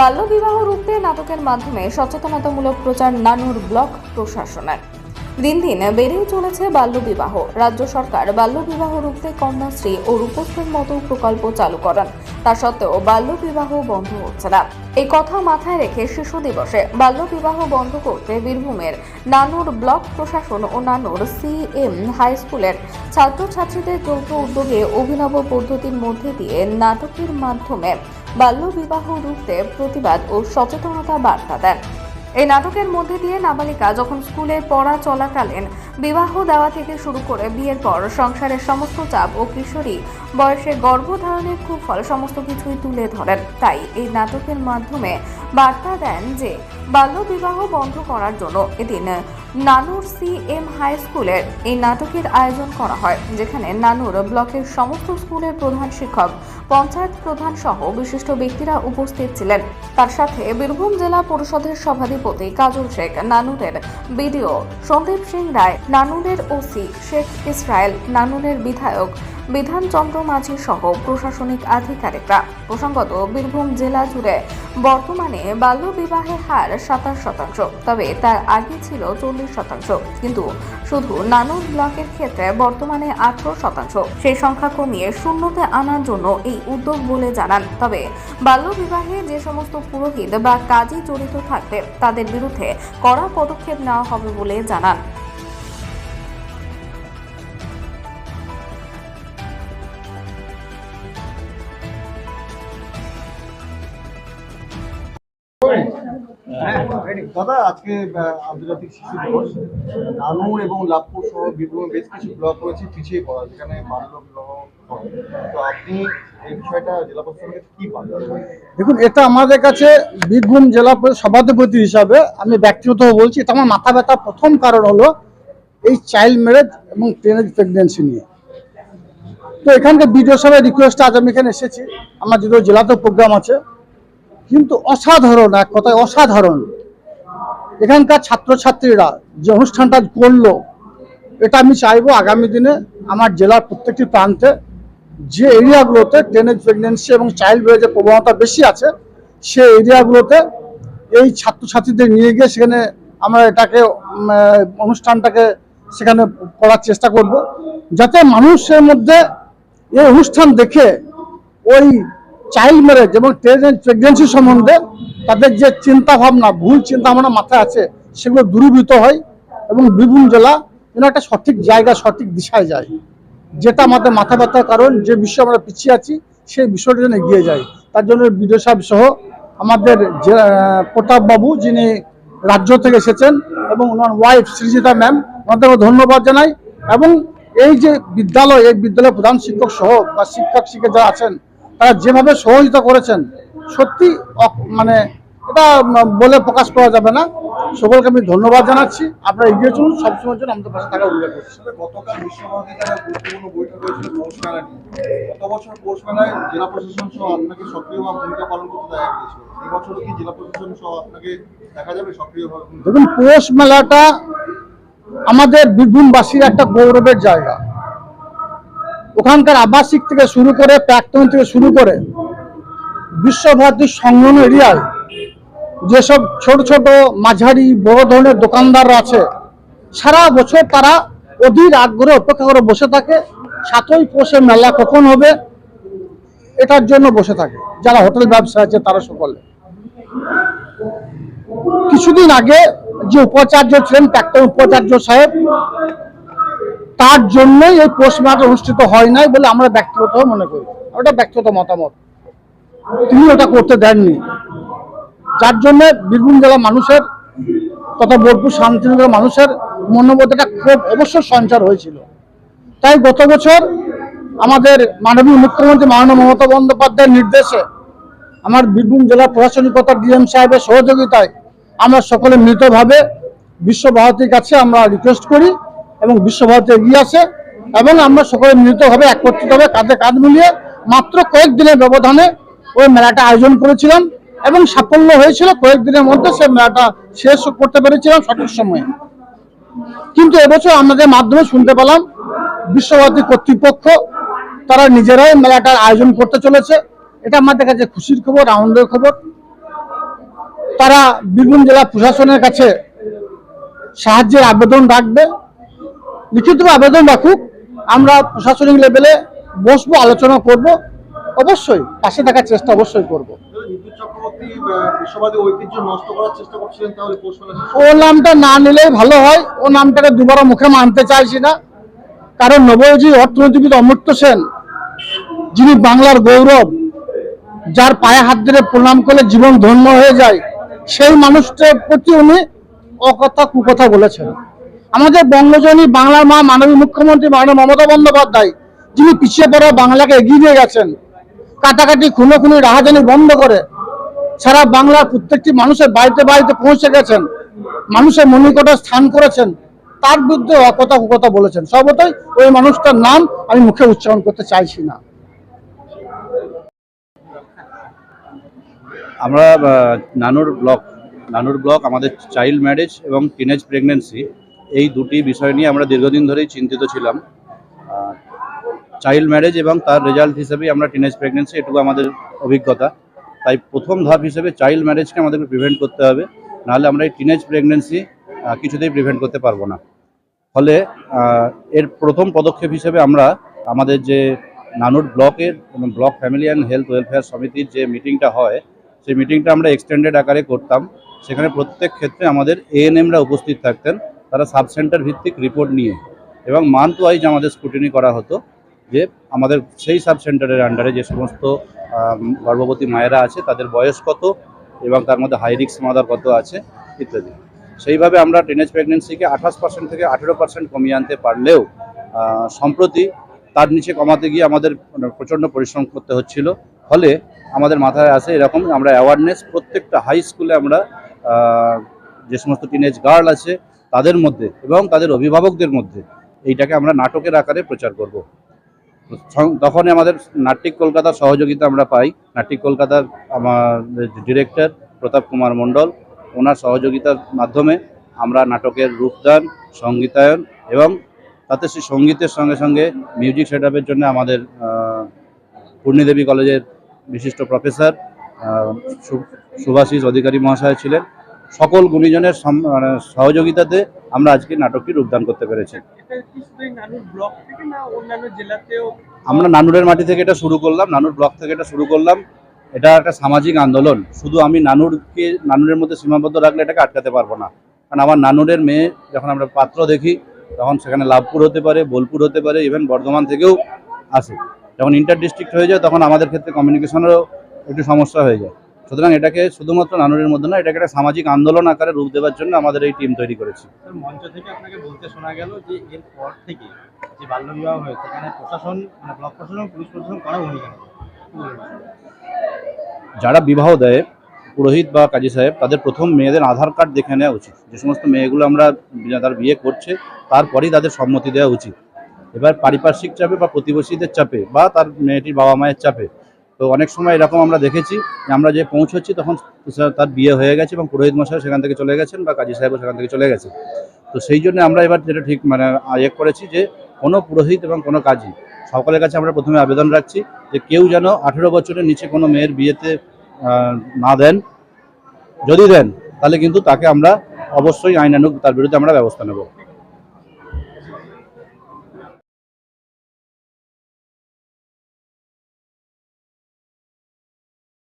বাল্যবিবাহ রুখতে নাটকের মাধ্যমে সচেতনতামূলক প্রচার নানুর ব্লক প্রশাসনের। দিন দিন বেড়েই চলেছে বাল্যবিবাহ। রাজ্য সরকার বাল্যবিবাহ রুখতে কন্যাশ্রী ও রূপশ্রীর মতো প্রকল্প চালু করেন। তা সত্ত্বেও বাল্যবিবাহ বন্ধ হচ্ছে না। এই কথা মাথায় রেখে শিশু দিবসে বাল্যবিবাহ বন্ধ করতে বীরভূমের নানুর ব্লক প্রশাসন ও নানুর সিএম হাই স্কুলের ছাত্রছাত্রীদের যৌথ উদ্যোগে অভিনব পদ্ধতির মধ্যে দিয়ে নাটকের মাধ্যমে বাল্যবিবাহ রুখতে প্রতিবাদ ও সচেতনতা বার্তা দেন। এই নাটকের মধ্যে দিয়ে নাবালিকা যখন স্কুলে পড়া চলাকালীন বিবাহ দেওয়া থেকে শুরু করে বিয়ের পর সংসারের সমস্ত চাপ ও কিশোরী বয়সে গর্ভধারণের কুফল সমস্ত কিছুই তুলে ধরেন। তাই এই নাটকের মাধ্যমে বার্তা দেন যে, বাল্যবিবাহ বন্ধ করার জন্য এদিন নানুর সি এম হাই স্কুলের এই নাটকের আয়োজন করা হয়, যেখানে নানুর ব্লকের সমস্ত স্কুলের প্রধান শিক্ষক, পঞ্চায়েত প্রধান সহ বিশিষ্ট ব্যক্তিরা উপস্থিত ছিলেন। তার সাথে বীরভূম জেলা পরিষদের সভাধিপতি কাজল শেখ নানুরের বিডিও সন্দীপ সিং রায় নানুরের ওসি শেখ ইসরায়েল, নানুরের বিধায়ক বিধানচন্দ্র মাঝি সহ প্রশাসনিক আধিকারিকরা। প্রসঙ্গত, বীরভূম জেলা জুড়ে বর্তমানে বাল্যবিবাহের হার সাতাশ শতাংশ, তবে তার আগে ছিল চল্লিশ শতাংশ। কিন্তু শুধু নানুর ব্লকের ক্ষেত্রে বর্তমানে আঠারো শতাংশ। সেই সংখ্যা কমিয়ে শূন্যতে আনার জন্য এই উদ্যোগ বলে জানান। তবে বাল্যবিবাহে যে সমস্ত পুরোহিত বা কাজী জড়িত থাকবে, তাদের বিরুদ্ধে কড়া পদক্ষেপ নেওয়া হবে বলে জানান। দাদা আজকে আন্তর্জাতিক শিশু দিবস। নানুর এবং লাভপুর সহ বীরভূমে বেশ কিছু ব্লক রয়েছে পিছিয়ে পড়া যেখানে বাল্য বিবাহ তো আপনি এই বিষয়টা জেলা প্রশাসনকে কি দেখুন এটা আমাদের কাছে বীরভূম জেলা সভাধিপতি হিসাবে আমি ব্যক্তিগত বলছি এটা আমার মাথা ব্যথা। প্রথম কারণ হলো এই চাইল্ড ম্যারেজ এবং টেনেজ প্রেগনেন্সি নিয়ে। তো এখানকার বিডিও সভায় রিকোয়েস্ট আজ আমি এখানে এসেছি। আমার যদিও জেলাতেও প্রোগ্রাম আছে কিন্তু অসাধারণ এক কথায় অসাধারণ। এখানকার ছাত্রছাত্রীরা যে অনুষ্ঠানটা করল, এটা আমি চাইব আগামী দিনে আমার জেলার প্রত্যেকটি প্রান্তে যে এরিয়াগুলোতে টেনেজ প্রেগনেন্সি এবং চাইল্ড ম্যারেজের প্রবণতা বেশি আছে সে এরিয়াগুলোতে এই ছাত্রছাত্রীদের নিয়ে গিয়ে সেখানে আমরা এটাকে অনুষ্ঠানটাকে সেখানে করার চেষ্টা করব। যাতে মানুষের মধ্যে এই অনুষ্ঠান দেখে ওই চাইল্ড ম্যারেজ এবং প্রেগনেন্সি সম্বন্ধে তাদের যে চিন্তা ভাবনা ভুল চিন্তা ভাবনা মাথায় আছে, সেগুলো দূরীভূত হয় এবং বীরভূম জেলা যেন একটা সঠিক জায়গা, সঠিক দিশায় যায়। যেটা আমাদের মাথা ব্যথার কারণ, যে বিষয়ে আমরা পিছিয়ে আছি, সেই বিষয়টা যেন এগিয়ে যায়। তার জন্য বিডিও সাহেব সহ আমাদের যে প্রতাপ বাবু যিনি রাজ্য থেকে এসেছেন এবং ওনার ওয়াইফ সৃজিতা ম্যাম ওনাদেরও ধন্যবাদ জানাই। এবং এই যে বিদ্যালয়, এই বিদ্যালয়ের প্রধান শিক্ষক সহ বা শিক্ষক শিক্ষক যারা আছেন তারা যেভাবে সহযোগিতা করেছেন সত্যি মানে এটা বলে প্রকাশ করা যাবে না। সকলকে আমি ধন্যবাদ জানাচ্ছি। আপনারা এগিয়ে চলুন সবসময়ের জন্য আমাদের পাশে থাকার উল্লেখ করছি। গতকাল বিশ্বভারতীতে গুরুত্বপূর্ণ বৈঠক হয়েছিল পৌষ মেলা নিয়ে। গত বছর পৌষ মেলায় জেলা প্রশাসন সহ আপনাকে সক্রিয়ভাবে ভূমিকা পালন করতে দেখা গিয়েছিল। এই কি জেলা প্রশাসন সহ আপনাকে দেখা যাবে সক্রিয়ভাবে? দেখুন পৌষ মেলাটা আমাদের বীরভূমবাসীর একটা গৌরবের জায়গা। ওখানকার আবাসিক থেকে শুরু করে প্রাক্তন থেকে শুরু করে বিশ্বভারতীর সংলগ্ন এরিয়ায় যেসব ছোট ছোট মাঝারি বড় ধরনের দোকানদাররা আছে, সারা বছর তারা অধীর আগ্রহ অপেক্ষা করে বসে থাকে। সাতই পৌষের মেলা কখন হবে, এটার জন্য বসে থাকে। যারা হোটেল ব্যবসা আছে, তারা সকলে। কিছুদিন আগে যে উপাচার্য ছিলেন, প্রাক্তন উপাচার্য সাহেব তার জন্যই এই পোস্ট ম্যাচ অনুষ্ঠিত হয় নাই বলে আমরা ব্যক্তিগত মনে করি। ওটা ব্যক্তিগত মতামত। তিনি ওটা করতে দেননি। যার জন্য বীরভূম জেলা মানুষের তথা বোলপুর শান্তিনগর মানুষের মনোবোধ একটা খুব অবশ্য সঞ্চার হয়েছিল। তাই গত বছর আমাদের মাননীয় মুখ্যমন্ত্রী মাননীয় মমতা বন্দ্যোপাধ্যায়ের নির্দেশে আমার বীরভূম জেলা প্রশাসনিকতা ডিএম সাহেবের সহযোগিতায় আমরা সকলে মৃতভাবে বিশ্বভারতীর কাছে আমরা রিকোয়েস্ট করি। এবং বিশ্বভারতী এগিয়ে আসে এবং আমরা সকলে মিলিতভাবে একত্রিতভাবে কাঁধে কাঁধ মিলিয়ে মাত্র কয়েকদিনের ব্যবধানে ওই মেলাটা আয়োজন করেছিলাম এবং সাফল্য হয়েছিল কয়েকদিনের মধ্যে সেই মেলাটা শেষ করতে পেরেছিলাম সঠিক সময়ে। কিন্তু এবছর আমাদের মাধ্যমে শুনতে পেলাম বিশ্বভারতী কর্তৃপক্ষ তারা নিজেরাই মেলাটার আয়োজন করতে চলেছে। এটা আমাদের কাছে খুশির খবর, আনন্দের খবর। তারা বীরভূম জেলা প্রশাসনের কাছে সাহায্যের আবেদন রাখবে। লিখিত আবেদন রাখুক। আমরা প্রশাসনিক লেভেলে বসবো আলোচনা করব। অবশ্যই পাশে থাকার চেষ্টা অবশ্যই করব। ও নামটা না নিলেই ভালো হয়। ও নামটাকে দুবারও মুখে মানতে চাইছি না কারণ নবজি অর্থনীতিবিদ অমর্ত্য সেন যিনি বাংলার গৌরব যার পায়ে হাত ধরে প্রণাম করলে জীবন ধন্য হয়ে যায় সেই মানুষটার প্রতি উনি অকথা কুকথা বলেছেন। আমাদের বঙ্গজনী বাংলার মা মাননীয় মুখ্যমন্ত্রী মাননীয় মমতা বন্দ্যোপাধ্যায়, যিনি পিছিয়ে পড়া বাংলাকে এগিয়ে নিয়ে গেছেন, কাটাকাটি খুনো খুনি রাহাজানি বন্ধ করে সারা বাংলার প্রত্যেকটি মানুষের বাড়িতে বাড়িতে পৌঁছে গেছেন, মানুষের মনিকটে স্থান করেছেন, তার বিরুদ্ধে অকথা কুকথা বলেছেন। সর্বতই ওই মানুষটার নাম আমি মুখে উচ্চারণ করতে চাইছি না। আমরা নানুর ব্লক নানুর ব্লক আমাদের চাইল্ড ম্যারেজ এবং টিনেজ প্রেগনেন্সি এই দুটি বিষয় নিয়ে আমরা দীর্ঘদিন ধরেই চিন্তিত ছিলাম। চাইল্ড ম্যারেজ এবং তার রেজাল্ট হিসেবেই আমরা টিনেজ প্রেগনেন্সি এটুকু আমাদের অভিজ্ঞতা। তাই প্রথম ধাপ হিসেবে চাইল্ড ম্যারেজকে আমাদেরকে প্রিভেন্ট করতে হবে। নাহলে আমরা এই টিনেজ প্রেগনেন্সি কিছুতেই প্রিভেন্ট করতে পারব না। ফলে এর প্রথম পদক্ষেপ হিসেবে আমরা আমাদের যে নানুর ব্লকের এবং block family and health welfare সমিতির যে মিটিংটা হয়, সেই মিটিংটা আমরা এক্সটেন্ডেড আকারে করতাম। সেখানে প্রত্যেক ক্ষেত্রে আমাদের এএনএমরা উপস্থিত থাকতেন। তারা সাব সেন্টার ভিত্তিক রিপোর্ট নিয়ে। এবং মান্থ ওয়াইজ আমাদের স্কুটিনি করা হতো যে আমাদের সেই সাব সেন্টারের আন্ডারে যে সমস্ত গর্ভবতী মায়েরা আছে, তাদের বয়স কত এবং তার মধ্যে হাই রিক্স মাদার কত আছে, ইত্যাদি। সেইভাবে আমরা টিনেজ প্রেগনেন্সিকে আঠাশ পার্সেন্ট থেকে আঠেরো পার্সেন্ট কমিয়ে আনতে পারলেও সম্প্রতি তার নিচে কমাতে গিয়ে আমাদের প্রচণ্ড পরিশ্রম করতে হচ্ছিল। ফলে আমাদের মাথায় আসে এরকম আমরা অ্যাওয়ারনেস প্রত্যেকটা হাই স্কুলে আমরা যে সমস্ত টিনেজ গার্ল আছে তাদের মধ্যে এবং তাদের অভিভাবকদের মধ্যে এইটাকে আমরা নাটকের আকারে প্রচার করব। তখনই আমাদের নাট্যিক কলকাতার সহযোগিতা আমরা পাই। নাট্যিক কলকাতার আমার ডিরেক্টর প্রতাপ কুমার মণ্ডল ওনার সহযোগিতার মাধ্যমে আমরা নাটকের রূপদান সঙ্গীতায়ন এবং তাতে সেই সঙ্গীতের সঙ্গে সঙ্গে মিউজিক সেট জন্য আমাদের পূর্ণিদেবী কলেজের বিশিষ্ট প্রফেসর আহ, সু- সুভাষিস অধিকারী মহাশয় ছিলেন। সকল গুণীজনের মানে সহযোগিতাতে আমরা আজকে নাটকটি রূপদান করতে পেরেছি। আমরা নানুরের মাটি থেকে এটা শুরু করলাম নানুর ব্লক থেকে এটা শুরু করলাম। এটা একটা সামাজিক আন্দোলন। শুধু আমি নানুরকে নানুরের মধ্যে সীমাবদ্ধ রাখলে এটাকে আটকাতে পারব না। কারণ আমার নানুরের মেয়ে যখন আমরা পাত্র দেখি তখন সেখানে লাভপুর হতে পারে বোলপুর হতে পারে ইভেন বর্ধমান থেকেও আসে। যখন ইন্টার ডিস্ট্রিক্ট হয়ে যায় তখন আমাদের ক্ষেত্রে কমিউনিকেশনেরও একটু সমস্যা হয়ে যায়। সুতরাং এটাকে শুধুমাত্র নানুরের মধ্যে না এটাকে একটা সামাজিক আন্দোলন আকারে রূপ দেওয়ার জন্য আমাদের এই টিম তৈরি করেছি। মঞ্চ থেকে আপনাকে বলতে শোনা গেল যে এর পর থেকে যে বাল্যবিবাহ হয়েছে সেখানে প্রশাসন মানে ব্লক প্রশাসন পুলিশ প্রশাসন করা ভূমিকা যারা বিবাহ দেয় পুরোহিত বা কাজী সাহেব তাদের প্রথম মেয়েদের আধার কার্ড দেখে নেওয়া উচিত। যে সমস্ত মেয়েগুলো আমরা তার বিয়ে করছে তারপরেই তাদের সম্মতি দেওয়া উচিত। এবার পারিপার্শ্বিক চাপে বা প্রতিবেশীদের চাপে বা তার মেয়েটির বাবা মায়ের চাপে তো অনেক সময় এরকম আমরা দেখেছি যে আমরা যে পৌঁছচ্ছি তখন তার বিয়ে হয়ে গেছে এবং পুরোহিত মশাই সেখান থেকে চলে গেছেন বা কাজী সাহেবও সেখান থেকে চলে গেছে। তো সেই জন্য আমরা এবার যেটা ঠিক মানে ইয়ে করেছি যে কোনো পুরোহিত এবং কোনো কাজী, সকলের কাছে আমরা প্রথমে আবেদন রাখছি যে কেউ যেন আঠেরো বছরের নিচে কোনো মেয়ের বিয়েতে না দেন। যদি দেন, তাহলে কিন্তু তাকে আমরা অবশ্যই আইনানুগ তার বিরুদ্ধে আমরা ব্যবস্থা নেব।